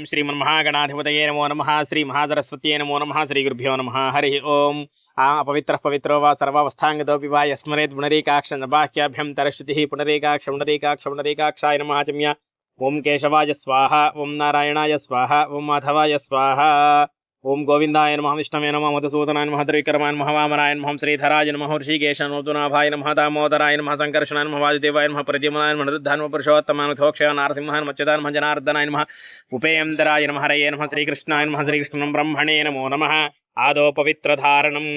ఓం శ్రీమన్మహాగణాధిపతయే నమో నమ శ్రీ మహాసరస్వత్యే నమో నమ శ్రీ గురుభ్యో నమ హరి ఓం ఆ అపవిత్ర పవిత్రో వా సర్వావస్థాంగతోపి వా యస్మరేత్ పునరీకాక్ష బాహ్యాభ్యం తరశ్రుతి పునరీకాక్ష పునరీకాక్ష పునరీకాక్షాయ నమాచమ్య ఓం కేశవాయ స్వాహ ఓం నారాయణాయ స్వాహ ఓం మాధవాయ స్వాహ ఓం గోవిందాయ నమ విష్ణవే నమ మధుసూదనాయ నమ ద్రవిక్రమాయ నమ వామనాయ నమ శ్రీధరాయ నమ హృషికేశ నోతునాభాయ నమ దామోదరాయ నమ సంకర్షణాయ నమ వాసుదేవాయ నమ ప్రద్యుమ్నాయ నమ నమ పురుషోత్తమాయ ధోక్షయ నారసింహాయ నమ నమ జనార్దనాయ నమ ఉపేంద్రాయ నమ హరయే నమ శ్రీకృష్ణాయ నమ శ్రీకృష్ణం బ్రహ్మణే నమో నమ ఆదో పవిత్రధారణం.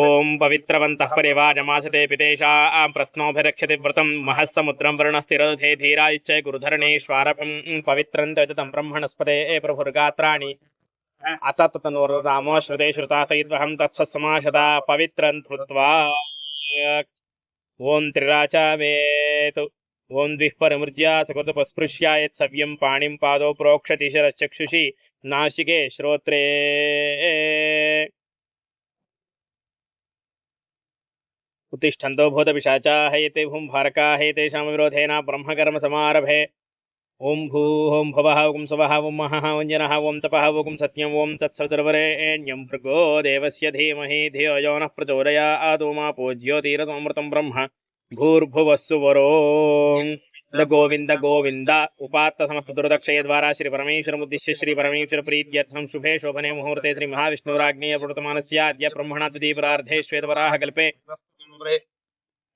ఓం పవిత్రవంతః పరివాజమాసతే పితేషా ప్రత్నోభిరక్షతి వ్రతం మహస్సముద్రం వరుణస్థిరధే ధీరాయుచ్చ గురుధరణేశ్వారభం పవిత్రం తం బ్రహ్మణస్పతే ప్రభుర్గాత్రాణి. अत ततनुर्रामो श्रुते श्रुताथयिद्वहं तत्सत्समाशदा पवित्रं धृत्वा। ॐ त्रिराचामेतु ॐ द्विः परमृज्या सकृतपस्पृश्या यत्सव्यं पाणिं पादौ प्रोक्षति शरश्चक्षुषि नाशिके श्रोत्रे। उत्तिष्ठन्तो भूतपिशाचाः, एते भूम्भारकाः, एतेषां विरोधेन ब्रह्मकर्म ब्रह्मकर्मसमारभे। ఓం భూ ఓం భవ ఓం శవ ఓం మహ ఓం జన ఓం తప ఓం సత్యం ఓం తత్సర్వరేణ్యం భృగో దేవస్య ధీమహి ధియో యో నః ప్రచోదయా ఆదో మా పూజ్యోతిరసమృతం బ్రహ్మ భూర్భువస్సు వరో. గోవింద గోవింద ఉపాత్త సమస్త దురదక్షయ ద్వారా శ్రీ పరమేశ్వరముద్దిశ్య శ్రీ పరమేశ్వర ప్రీత్యర్థం శుభే శోభనే ముహూర్తే శ్రీ మహావిష్ణురాజ్ఞేయ ప్రవర్తమానస్యాద్య బ్రహ్మణాద్వీపరార్థే శ్వేతవరాహ కల్పే.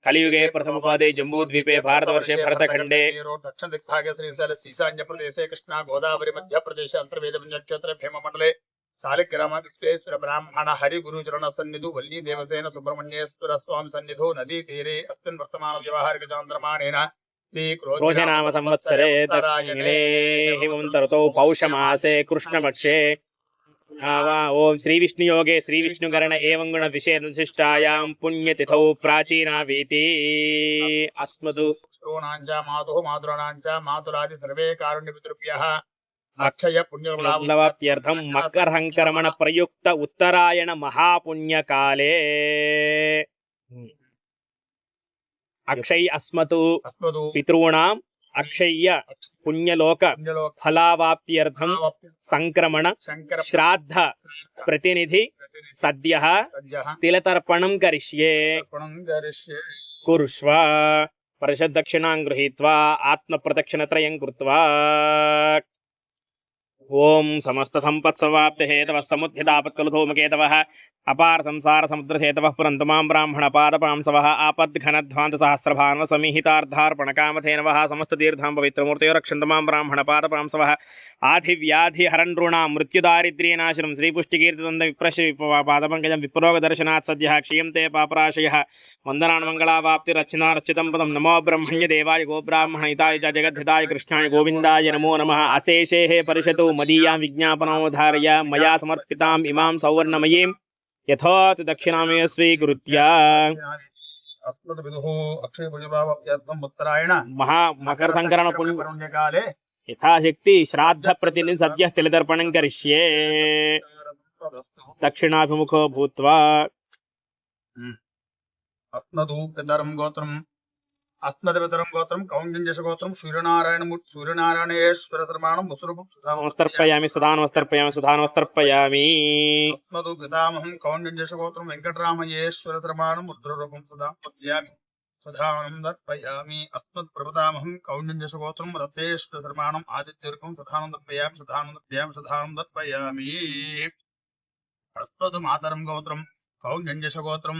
कलियुगे प्रथम प्रथमोपादे जम्बूद्वीपे भारतवर्षे भरतखण्डे दक्षिणदिग्भागे सीसान्यप्रदेशे कृष्णा गोदावरी मध्यप्रदेशे अन्तर्वेदपुण्यक्षेत्रभीममण्डले विश्वेश्वर ब्राह्मण हरिगुरुचरण सन्निधु वल्ली देवसेन सुब्रह्मण्येश्वर स्वामी नदी तीरे अस्मिन् वर्तमान व्यवहारिकचान्द्रमाणेन क्रोधनाम संवत्सरे हिमन्तरतौ पौषमासे कृष्णपक्षे ఓం శ్రీ విష్ణు యోగే శ్రీ విష్ణుకరణ ఏవం గుణ విశేష విశిష్టాయాం పుణ్యతిథౌ ప్రాచీనా వీతి అస్మదు మాతుః మాతృణాంచ మాతులాది సర్వే కారుణ్యపితృభ్యः అక్షయ పుణ్యలాభ లవాప్త్యర్థం మకరహంకరమణ ప్రయుక్త ఉత్తరాయణ మహాపుణ్యకాలే అక్షయ్ అస్మతు అస్మదు పితॄణాం అక్షయ్య పుణ్యలోక ఫలావాప్త్యర్థం సంక్రమణ శ్రాద్ధ ప్రతినిధి సద్య తిలతర్పణం కరిష్యే కురుష్వ పరిషద్దక్షిణాం గృహీత్వా ఆత్మప్రదక్షిణత్రయం కృత్వా ఓం సమస్త సంపత్సవాప్తి హేతవ సముద్యతాపత్కలుధూమకేతవ అపార సంసార సముద్రసేతవ పురంతు మాం బ్రాహ్మణ పాదపాంసవ ఆపద్ఘనధ్వాంత సహస్రభాన్వ సమీహితార్థార్పణ కామధేనవ సమస్త తీర్థాం పవిత్రమూర్తయో రక్షంత మాం బ్రాహ్మణ పాదపాంసవ ఆధి వ్యాధి హరణృణాం మృత్యుదారిద్ర్యేనాశనం శ్రీపుష్టికీర్తిదంద విప్రశ్రీ పాదపంకజం విప్రోగ దర్శనాత్ సద్య క్షీయం తే పాపరాశయ వందనాన్ మంగళావాప్తిరర్చనార్చితం పదం నమో బ్రహ్మణ్య దేవాయ గోబ్రాహ్మణ హితాయ చ జగద్ధితాయ కృష్ణాయ గోవిందాయ నమో నమ అశేషేః పరిషతు मदीयां विज्ञापनोधारय मया समर्पिताम् इमां सौवर्णमयीं यथोत् दक्षिणामेव स्वीकृत्य। महामकरसङ्करण पुण्यकाले यथाशक्ति श्राद्धप्रतिदिनं करिष्ये। दक्षिणाभिमुखो भूत्वा। अस्मदु శ్రాద్ధ ప్రతినిధి సద్య తిలదర్పణం కరిష్యే దక్షిణాభిముఖో భూత్వా అస్మదు పితరం గోత్రం పితరం గోత్రం కౌంజంజస గోత్రం సూర్యనారాయణ సూర్యనారాయణేశ్వర శర్మాణం ముసురుపు నమస్తర్పయామి సుధానమస్తర్పయామి సుధానమస్తర్పయామి అస్మదు పితామహం కౌంజంజస గోత్రం వెంకటరామయేశ్వర శర్మాణం రుద్రరూపం సదా పద్యామి సుధానం దర్పయామి. అస్మద్ ప్రభుతామహం కౌంజంజస గోత్రం రతేశ్వర శర్మాణం ఆదిత్యరూపం సుధానం దర్పయామి సుధానం దర్పయామి సుధానం దర్పయామి. అస్మదు మాతరం గోత్రం కౌంజంజస గోత్రం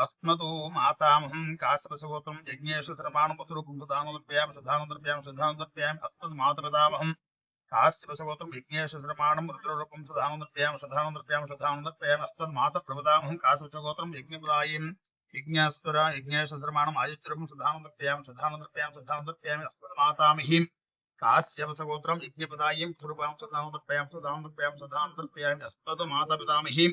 అస్మదు మాతామహం కాశ్యపశగోత్రం యజ్ఞేషు శర్మాణం పశురూపం సుధానుద్రవ్యాం సుధానుద్రవ్యాం సుధానం అస్మద్ మాతృదామహం కాశ్యపశగోత్రం యజ్ఞేషు శర్మాణం రుద్రరూపం సుధానుద్రవ్యాం సుధానుద్రవ్యాం సుధానుద్రవ్యాం అస్మద్ మాత ప్రభుదామహం కాశ్యపశగోత్రం యజ్ఞపదాయం యజ్ఞాస్తుర యజ్ఞేషు శర్మాణం ఆయుత్రూపం సుధానుద్రవ్యాం సుధానుద్రవ్యాం సుధానుద్రవ్యాం అస్మద్ మాతామహీం కాశ్యపశగోత్రం యజ్ఞపదాయం స్వరూపాం సుధానుద్రవ్యాం సుధానుద్రవ్యాం సుధానుద్రవ్యాం అస్మద్ మాత పితామహీం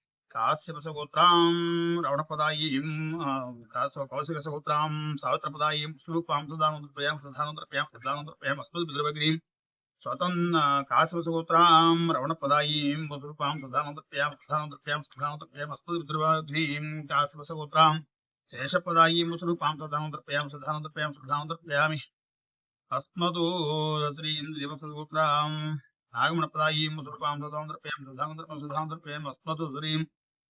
కాశ్యపసగోత్రాం రమణపదాయీం కౌశికసగోత్రాం సావిత్రపదాయీం శ్లోపాం సుధానంద్రప్రయాం సుధానంద్రప్యాం సుధానంద్రప్యాం అస్మద్భిద్రవగ్రీం స్వతన్న కాశ్యపసగోత్రాం రమణపదాయీం వసుపాం సుధానంద్రప్యాం సుధానంద్రప్యాం సుధానంద్రప్యాం అస్మద్భిద్రవగ్రీం కాశ్యపసగోత్రాం శేషపదాయీం వసుపాం సుధానంద్రప్యాం సుధానంద్రప్యాం సుధానంద్రప్యామి అస్మదో శ్రీం శ్రీవసగోత్రాం నాగమణపదాయీం వసుపాం సుధానంద్రప్యాం సుధానంద్రప్యాం సుధానంద్రప్యాం అస్మతు శ్రీం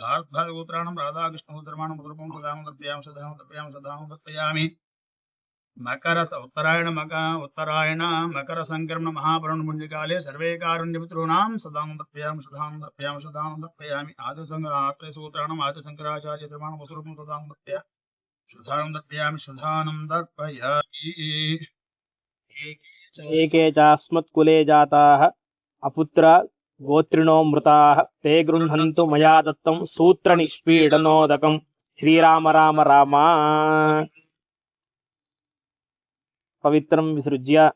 गार्भागोत्राणं राधाकृष्णोदर्माणं पुत्रपं प्रदानं द्रव्यां सदां द्रव्यां सदां उपस्थयामि उत्तरायण मक उत्तरायण मकर संक्रमण महाप्रणपुण्य काले सर्वे कारुण्यपितॄणां सदां द्रव्यां सदां द्रव्यां सदां द्रव्यामि आदिसङ्ग आत्मसूत्राणाम् आदिशङ्कराचार्य सर्वाणं पुत्रपं सदां द्रव्या शुधानं द्रव्यामि शुधानं दर्पयामि एके चास्मत्कुले जाताः। अपुत्रा గోత్రిణో మృతాః. తే గృహంతు మయా దత్తం సూత్ర నిష్పీడనోదకం. శ్రీరామ రామ రామ. పవిత్రం విసృజ్య.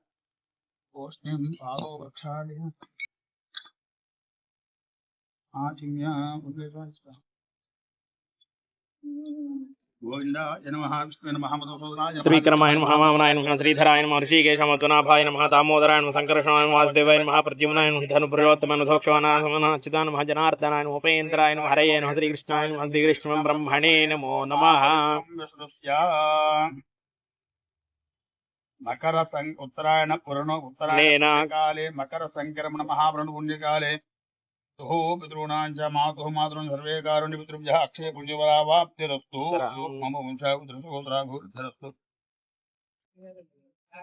ఆచిమ్య त्रिविक्रमाय नमः वामनाय नमः श्रीधराय नमः ऋषिकेशमत्वनाभाय नमः दामोदराय नमः सङ्कर्षणाय नमः वासुदेवाय नमः प्रद्युम्नाय नमः धनुपुरुषोत्तमय नमः सोक्षवानाय नमः चिदाय जनार्दनाय नमः उपेन्द्राय नमः हरये नमः श्रीकृष्णाय नमः श्रीकृष्णं ब्रह्मणे नमो नमः मकर उत्तरायण पुरण उत्तरायण काले मकर संक्रमण महापुरण पुण्यकाले పితృ పితృణాంచ మాతు మాతృన్ సర్వే కారుణ్య పితృభ్య అక్షయ పుణ్యవరావాప్తిరస్తు మమ వంశాభితృ సహోదరాభివృద్ధిరస్తు